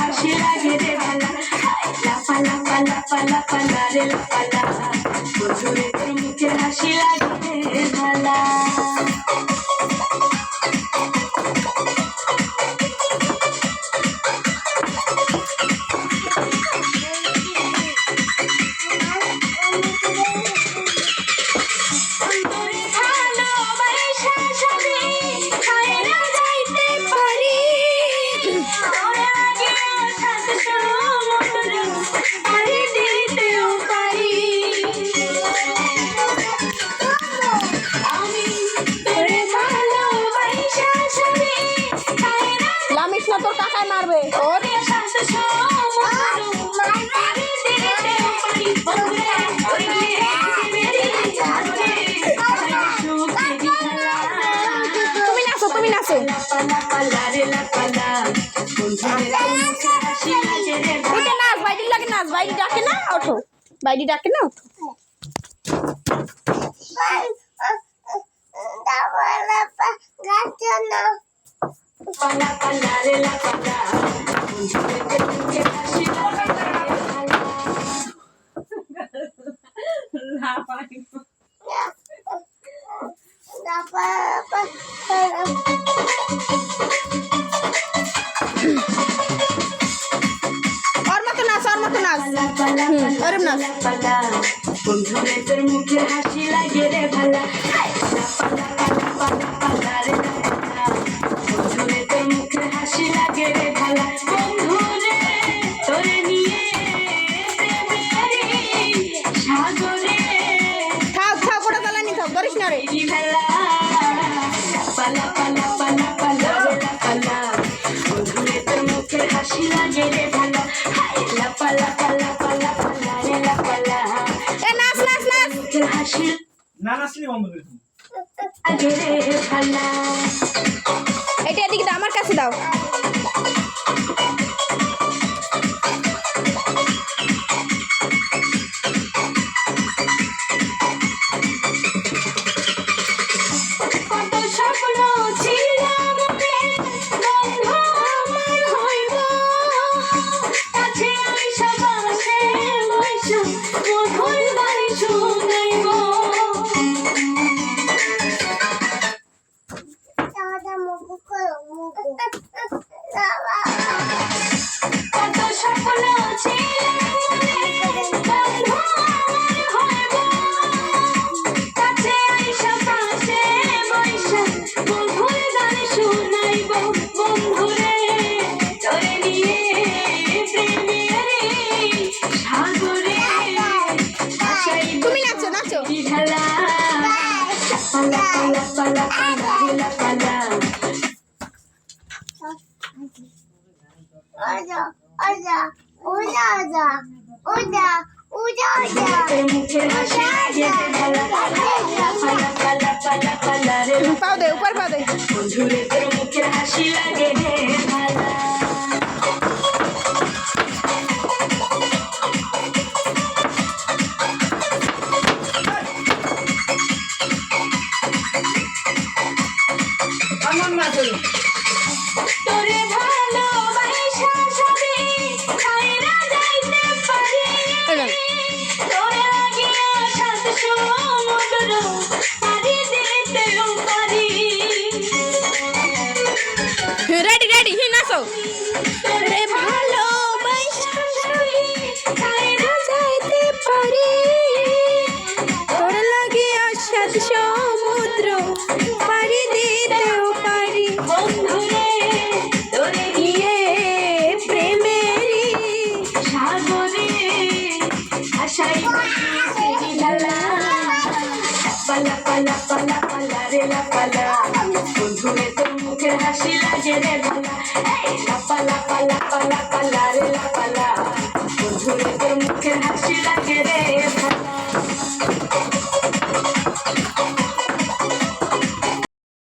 মাসের আগে রে বেলা লাফা লাফা লাফা লাফা রে লাফা লাফা তোর মুখে হাসি লাগে রে ভালা আছে ওটা নাচ বাইরে লাগে নাচ বাইরে ডাকে না, ওঠো। বাইরে ডাকে না, ওঠো। পালা পালা রে লা পালা और मत नाच, और मत नाच। और नाच। বন্ধু তোর মুখে হাসি লাগে রে ভালা হাসি লাগে রে ভালো। হাই লাপা লাপা লাপা লাপা রে লাপা লা নাচ নাচ এটা এদিকে আমার কাছে দাও। পাও দে উপর পাও দে। হাসি লাগে। shari pa si la la pala pala pala pala re la pala বন্ধু রে তোর মুখের হাসি লাগে রে ভালা এই la pala pala pala pala re la pala